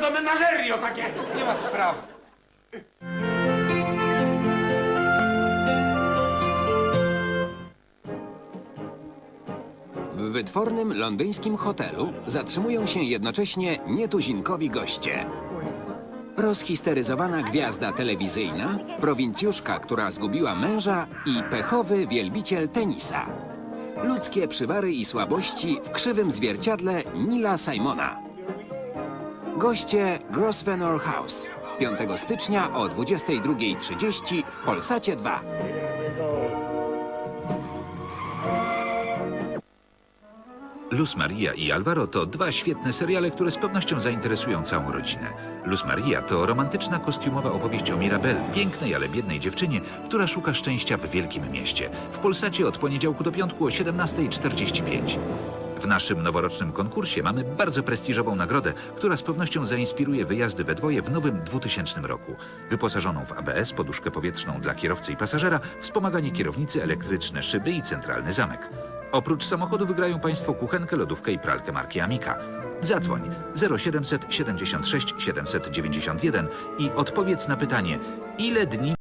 do takie. Nie ma sprawy. W wytwornym londyńskim hotelu zatrzymują się jednocześnie nietuzinkowi goście. Rozhisteryzowana gwiazda telewizyjna, prowincjuszka, która zgubiła męża i pechowy wielbiciel tenisa. Ludzkie przywary i słabości w krzywym zwierciadle Nila Simona. Goście Grosvenor House. 5 stycznia o 22.30 w Polsacie 2. Luz Maria i Alvaro to dwa świetne seriale, które z pewnością zainteresują całą rodzinę. Luz Maria to romantyczna, kostiumowa opowieść o Mirabel, pięknej, ale biednej dziewczynie, która szuka szczęścia w wielkim mieście. W Polsacie od poniedziałku do piątku o 17.45. W naszym noworocznym konkursie mamy bardzo prestiżową nagrodę, która z pewnością zainspiruje wyjazdy we dwoje w nowym 2000 roku. Wyposażoną w ABS, poduszkę powietrzną dla kierowcy i pasażera, wspomaganie kierownicy, elektryczne szyby i centralny zamek. Oprócz samochodu wygrają Państwo kuchenkę, lodówkę i pralkę marki Amica. Zadzwoń 0700 76 791 i odpowiedz na pytanie, ile dni